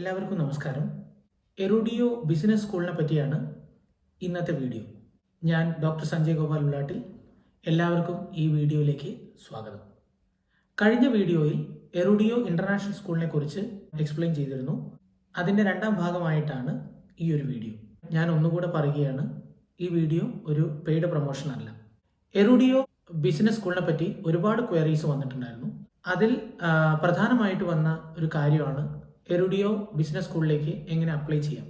എല്ലാവർക്കും നമസ്കാരം. എറുഡിയോ ബിസിനസ് സ്കൂളിനെ പറ്റിയാണ് ഇന്നത്തെ വീഡിയോ. ഞാൻ ഡോക്ടർ സഞ്ജയ് ഗോപാൽ ഉള്ളാട്ടിൽ എല്ലാവർക്കും ഈ വീഡിയോയിലേക്ക് സ്വാഗതം. കഴിഞ്ഞ വീഡിയോയിൽ എറുഡിയോ ഇന്റർനാഷണൽ സ്കൂളിനെ കുറിച്ച് എക്സ്പ്ലെയിൻ ചെയ്തിരുന്നു. അതിന്റെ രണ്ടാം ഭാഗമായിട്ടാണ് ഈ ഒരു വീഡിയോ. ഞാൻ ഒന്നുകൂടെ പറയുകയാണ് ഈ വീഡിയോ ഒരു പെയ്ഡ് പ്രൊമോഷൻ അല്ല. എറുഡിയോ ബിസിനസ് സ്കൂളിനെ പറ്റി ഒരുപാട് ക്വയറീസ് വന്നിട്ടുണ്ടായിരുന്നു. അതിൽ പ്രധാനമായിട്ട് വന്ന ഒരു കാര്യമാണ് എറുഡിയോ ബിസിനസ് സ്കൂളിലേക്ക് എങ്ങനെ അപ്ലൈ ചെയ്യാം?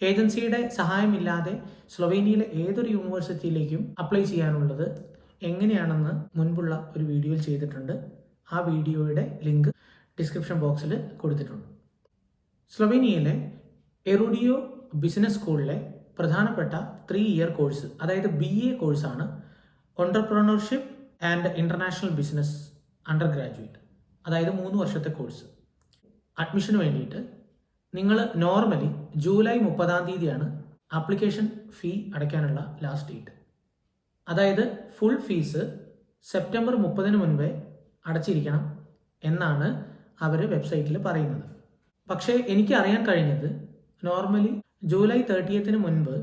ഏജൻസിയുടെ സഹായമില്ലാതെ സ്ലൊവേനിയയിലെ ഏതൊരു യൂണിവേഴ്സിറ്റിയിലേക്കും അപ്ലൈ ചെയ്യാനുള്ളത് എങ്ങനെയാണെന്ന് മുൻപുള്ള ഒരു വീഡിയോയിൽ ചെയ്തിട്ടുണ്ട്. ആ വീഡിയോയുടെ ലിങ്ക് ഡിസ്ക്രിപ്ഷൻ ബോക്സിൽ കൊടുത്തിട്ടുണ്ട്. സ്ലൊവേനിയയിലെ എറുഡിയോ ബിസിനസ് സ്കൂളിലെ പ്രധാനപ്പെട്ട ത്രീ ഇയർ കോഴ്സ് അതായത് ബി എ കോഴ്സാണ് entrepreneurship and international business undergraduate അതായത് മൂന്ന് വർഷത്തെ കോഴ്സ് അഡ്മിഷന് വേണ്ടിയിട്ട് നിങ്ങൾ നോർമലി ജൂലൈ മുപ്പതാം തീയതിയാണ് ആപ്ലിക്കേഷൻ ഫീ അടയ്ക്കാനുള്ള ലാസ്റ്റ് ഡേറ്റ് അതായത് ഫുൾ ഫീസ് സെപ്റ്റംബർ മുപ്പതിന് മുൻപേ അടച്ചിരിക്കണം എന്നാണ് അവർ വെബ്സൈറ്റിൽ പറയുന്നത്. പക്ഷേ എനിക്ക് അറിയാൻ കഴിഞ്ഞത് നോർമലി ജൂലൈ തേർട്ടിയത്തിന് മുൻപ്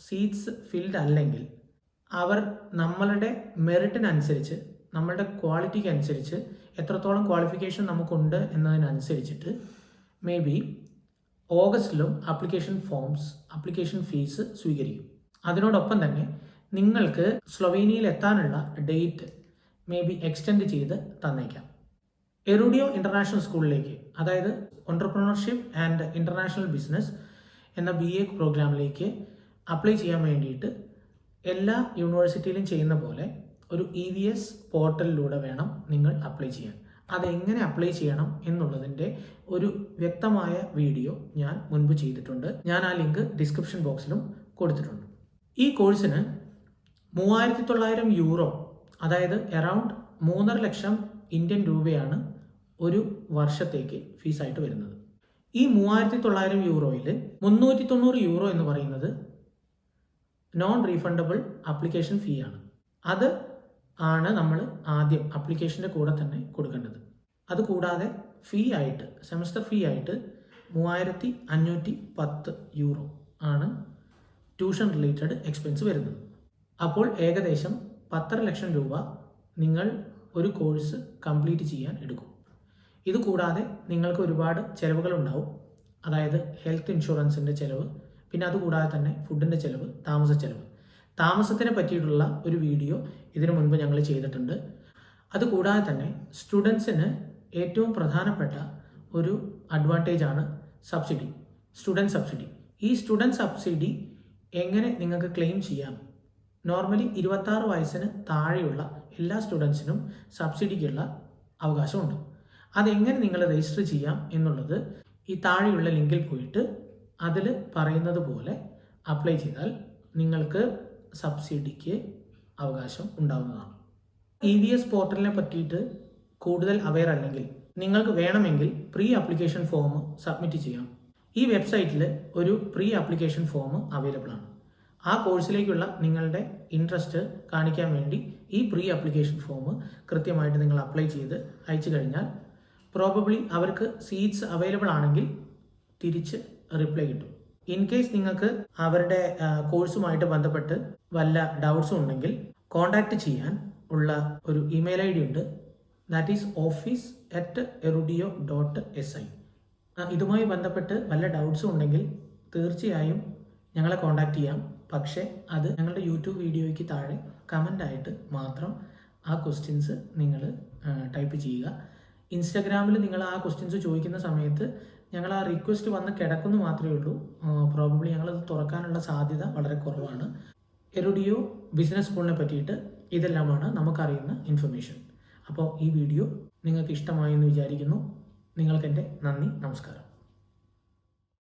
സീറ്റ്സ് ഫിൽഡ് അല്ലെങ്കിൽ അവർ നമ്മളുടെ മെറിറ്റിനനുസരിച്ച് നമ്മളുടെ ക്വാളിറ്റിക്ക് അനുസരിച്ച് എത്രത്തോളം ക്വാളിഫിക്കേഷൻ നമുക്കുണ്ട് എന്നതിനനുസരിച്ചിട്ട് മേ ബി ഓഗസ്റ്റിലും ആപ്ലിക്കേഷൻ ഫോംസ് ആപ്ലിക്കേഷൻ ഫീസ് സ്വീകരിക്കും. അതിനോടൊപ്പം തന്നെ നിങ്ങൾക്ക് സ്ലൊവേനിയയിൽ എത്താനുള്ള ഡേറ്റ് മേ ബി എക്സ്റ്റെൻഡ് ചെയ്ത് തന്നേക്കാം. എറുഡിയോ ഇന്റർനാഷണൽ സ്കൂളിലേക്ക് അതായത് ഓണ്ടർപ്രണർഷിപ്പ് ആൻഡ് ഇന്റർനാഷണൽ ബിസിനസ് എന്ന ബി എ പ്രോഗ്രാമിലേക്ക് അപ്ലൈ ചെയ്യാൻ വേണ്ടിയിട്ട് എല്ലാ യൂണിവേഴ്സിറ്റിയിലും ചെയ്യുന്ന പോലെ ഒരു ഇ വി എസ് പോർട്ടലിലൂടെ വേണം നിങ്ങൾ അപ്ലൈ ചെയ്യാൻ. അതെങ്ങനെ അപ്ലൈ ചെയ്യണം എന്നുള്ളതിന്റെ ഒരു വ്യക്തമായ വീഡിയോ ഞാൻ മുൻപ് ചെയ്തിട്ടുണ്ട്. ഞാൻ ആ ലിങ്ക് ഡിസ്ക്രിപ്ഷൻ ബോക്സിലും കൊടുത്തിട്ടുണ്ട്. ഈ കോഴ്സിന് മൂവായിരത്തി തൊള്ളായിരം യൂറോ അതായത് എറൗണ്ട് മൂന്നര ലക്ഷം ഇന്ത്യൻ രൂപയാണ് ഒരു വർഷത്തേക്ക് ഫീസായിട്ട് വരുന്നത്. ഈ മൂവായിരത്തി തൊള്ളായിരം യൂറോയിൽ മുന്നൂറ്റി തൊണ്ണൂറ് യൂറോ എന്ന് പറയുന്നത് നോൺ റീഫണ്ടബിൾ ആപ്ലിക്കേഷൻ ഫീ ആണ്. അത് ആണ് നമ്മൾ ആദ്യം അപ്ലിക്കേഷന്റെ കൂടെ തന്നെ കൊടുക്കേണ്ടത്. അത് കൂടാതെ ഫീ ആയിട്ട് സെമസ്റ്റർ ഫീ ആയിട്ട് മൂവായിരത്തി അഞ്ഞൂറ്റി പത്ത് യൂറോ ആണ് ട്യൂഷൻ റിലേറ്റഡ് എക്സ്പെൻസ് വരുന്നത്. അപ്പോൾ ഏകദേശം പത്തര ലക്ഷം രൂപ നിങ്ങൾ ഒരു കോഴ്സ് കംപ്ലീറ്റ് ചെയ്യാൻ എടുക്കും. ഇത് കൂടാതെ നിങ്ങൾക്ക് ഒരുപാട് ചിലവുകൾ ഉണ്ടാവും അതായത് ഹെൽത്ത് ഇൻഷുറൻസിന്റെ ചിലവ് പിന്നെ അതുകൂടാതെ തന്നെ ഫുഡിന്റെ ചിലവ് താമസ ചിലവ്. താമസത്തിനെ പറ്റിയിട്ടുള്ള ഒരു വീഡിയോ ഇതിനു മുൻപ് ഞങ്ങൾ ചെയ്തിട്ടുണ്ട്. അതുകൂടാതെ തന്നെ സ്റ്റുഡൻസിന് ഏറ്റവും പ്രധാനപ്പെട്ട ഒരു അഡ്വാന്റേജ് ആണ് സബ്സിഡി സ്റ്റുഡന്റ് സബ്സിഡി. ഈ സ്റ്റുഡന്റ് സബ്സിഡി എങ്ങനെ നിങ്ങൾക്ക് ക്ലെയിം ചെയ്യാം? നോർമലി ഇരുപത്താറ് വയസ്സിന് താഴെയുള്ള എല്ലാ സ്റ്റുഡൻസിനും സബ്സിഡിക്കുള്ള അവകാശമുണ്ട്. അതെങ്ങനെ നിങ്ങൾ രജിസ്റ്റർ ചെയ്യാം എന്നുള്ളത് ഈ താഴെയുള്ള ലിങ്കിൽ പോയിട്ട് അതിൽ പറയുന്നത് പോലെ അപ്ലൈ ചെയ്താൽ നിങ്ങൾക്ക് സബ്സിഡിക്ക് അവകാശം ഉണ്ടാവുന്നതാണ്. ഇ വി എസ് പോർട്ടലിനെ പറ്റിയിട്ട് കൂടുതൽ അവെയർ അല്ലെങ്കിൽ നിങ്ങൾക്ക് വേണമെങ്കിൽ പ്രീ ആപ്ലിക്കേഷൻ ഫോം സബ്മിറ്റ് ചെയ്യാം. ഈ വെബ്സൈറ്റിൽ ഒരു പ്രീ ആപ്ലിക്കേഷൻ ഫോം അവൈലബിൾ ആണ്. ആ കോഴ്സിലേക്കുള്ള നിങ്ങളുടെ ഇൻട്രസ്റ്റ് കാണിക്കാൻ വേണ്ടി ഈ പ്രീ ആപ്ലിക്കേഷൻ ഫോം കൃത്യമായിട്ട് നിങ്ങൾ അപ്ലൈ ചെയ്ത് അയച്ചു കഴിഞ്ഞാൽ പ്രോബബ്ലി അവർക്ക് സീറ്റ്സ് അവൈലബിൾ ആണെങ്കിൽ തിരിച്ച് റിപ്ലൈ കിട്ടും. ഇൻ കേസ് നിങ്ങൾക്ക് അവരുടെ കോഴ്സുമായിട്ട് ബന്ധപ്പെട്ട് വല്ല ഡൗട്ട്സും ഉണ്ടെങ്കിൽ കോൺടാക്ട് ചെയ്യാൻ ഉള്ള ഒരു ഇമെയിൽ ഐ ഡി ഉണ്ട്. That is office at Erudio dot S I ഇതുമായി ബന്ധപ്പെട്ട് വല്ല ഡൗട്ട്സും ഉണ്ടെങ്കിൽ തീർച്ചയായും ഞങ്ങളെ കോൺടാക്ട് ചെയ്യാം. പക്ഷേ അത് ഞങ്ങളുടെ യൂട്യൂബ് വീഡിയോയ്ക്ക് താഴെ കമന്റായിട്ട് മാത്രം ആ ക്വസ്റ്റ്യൻസ് നിങ്ങൾ ടൈപ്പ് ചെയ്യുക. ഇൻസ്റ്റാഗ്രാമിൽ നിങ്ങൾ ആ ക്വസ്റ്റ്യൻസ് ചോദിക്കുന്ന സമയത്ത് ഞങ്ങൾ ആ റിക്വസ്റ്റ് വന്ന് കിടക്കുന്നു മാത്രമേ ഉള്ളൂ. പ്രോബബ്ലി ഞങ്ങളത് തുറക്കാനുള്ള സാധ്യത വളരെ കുറവാണ്. എറുഡിയോ ബിസിനസ് സ്കൂളിനെ പറ്റിയിട്ട് ഇതെല്ലാമാണ് നമുക്കറിയുന്ന ഇൻഫർമേഷൻ അപ്പോൾ ഈ വീഡിയോ നിങ്ങൾക്ക് ഇഷ്ടമായി എന്ന് വിചാരിക്കുന്നു നിങ്ങൾക്കെന്റെ നന്ദി നമസ്കാരം.